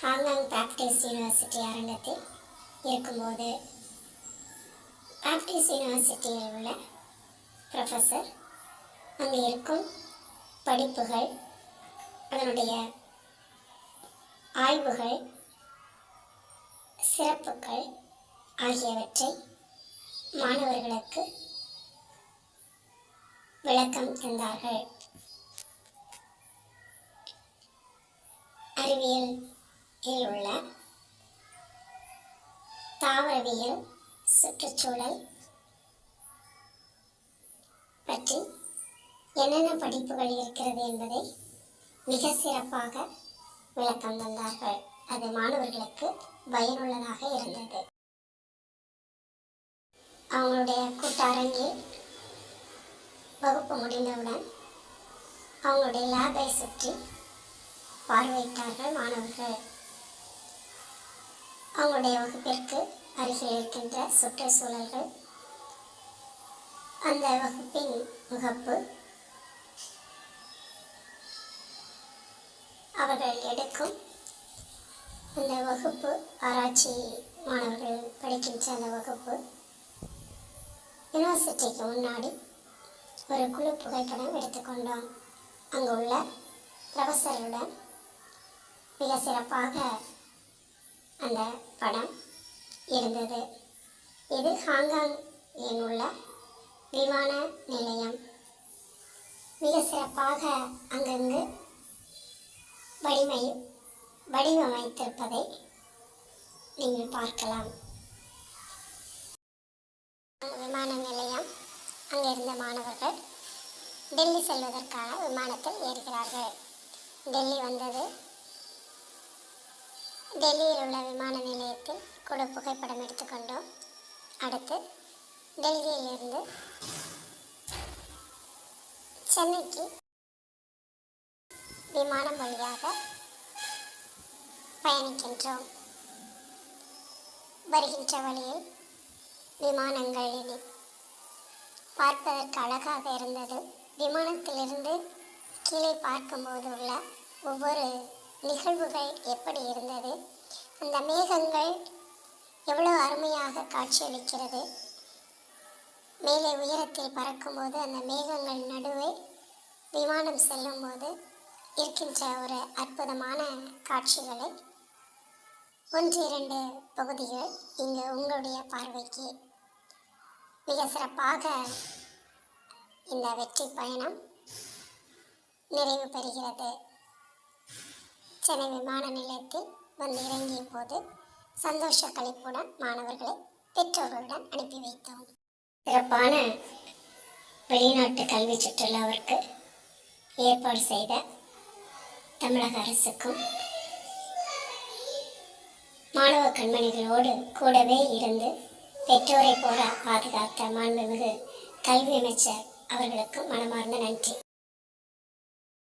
Hong Kong Baptist university அரங்கத்தில் இருக்கும்போது Baptist யூனிவர்சிட்டியில் உள்ள ப்ரொஃபஸர் அங்கே இருக்கும் படிப்புகள் அதனுடைய ஆய்வுகள் சிறப்புகள் ஆகியவற்றை மாணவர்களுக்கு விளக்கம் தந்தார்கள். அறிவியல் உள்ள தாவரவியல் சுற்றுச்சூழல் பற்றி என்னென்ன படிப்புகள் இருக்கிறது என்பதை மிக சிறப்பாக விளக்கம் தந்தார்கள். அது மாணவர்களுக்கு பயனுள்ளதாக இருந்தது. அவங்களுடைய கூட்டரங்கில் வகுப்பு முடிந்தவுடன் அவங்களுடைய லேபை சுற்றி பார்வையிட்டார்கள் மாணவர்கள் அவங்களுடைய வகுப்பிற்கு அருகில் இருக்கின்ற சுற்றுச்சூழல்கள் அந்த வகுப்பின் முகப்பு அவர்கள் எடுக்கும் அந்த வகுப்பு ஆராய்ச்சி மாணவர்கள் படிக்கின்ற அந்த வகுப்பு யூனிவர்சிட்டிக்கு முன்னாடி ஒரு குழு புகைப்படம் எடுத்துக்கொண்டோம். அங்கு உள்ள ப்ரொஃபஸருடன் மிக சிறப்பாக அந்த படம் இருந்தது. இது ஹாங்காங்கில் உள்ள விமான நிலையம். மிக சிறப்பாக அங்கங்கு வடிமை வடிவமைத்திருப்பதை நீங்கள் பார்க்கலாம். விமான நிலையம். அங்கே இருந்த மாணவர்கள் டெல்லி செல்வதற்கான விமானத்தில் ஏறுகிறார்கள். டெல்லி வந்தது டெல்லியில் உள்ள விமான நிலையத்தில் கூட புகைப்படம் எடுத்துக்கொண்டோம். அடுத்து டெல்லியிலிருந்து சென்னைக்கு விமானம் வழியாக பயணிக்கின்றோம். வருகின்ற வழியில் விமானங்களில் பார்ப்பதற்கு அழகாக இருந்தது. விமானத்திலிருந்து கீழே பார்க்கும்போது உள்ள ஒவ்வொரு நிகழ்வுகள் எப்படி இருந்தது? அந்த மேகங்கள் எவ்வளோ அருமையாக காட்சியளிக்கிறது? மேலே உயரத்தில் பறக்கும்போது அந்த மேகங்கள் நடுவே விமானம் செல்லும்போது இருக்கின்ற ஒரு அற்புதமான காட்சிகளை. ஒன்று இரண்டு பகுதிகள் இங்கு உங்களுடைய பார்வைக்கு மிக சிறப்பாக இந்த வெற்றி பயணம் நிறைவு பெறுகிறது. சென்னை விமான நிலையத்தில் வந்து இறங்கிய போது சந்தோஷ கழிப்புடன் மாணவர்களை பெற்றோர்களுடன் அனுப்பி வைத்தோம். சிறப்பான வெளிநாட்டு கல்வி சுற்றுலாவிற்கு ஏற்பாடு செய்த தமிழக அரசுக்கும் மாணவ கண்மணிகளோடு கூடவே இருந்து பெற்றோரை போல பாதுகாத்த மாண்புமிகு கல்வி அமைச்சர் அவர்களுக்கும் மனமார்ந்த நன்றி.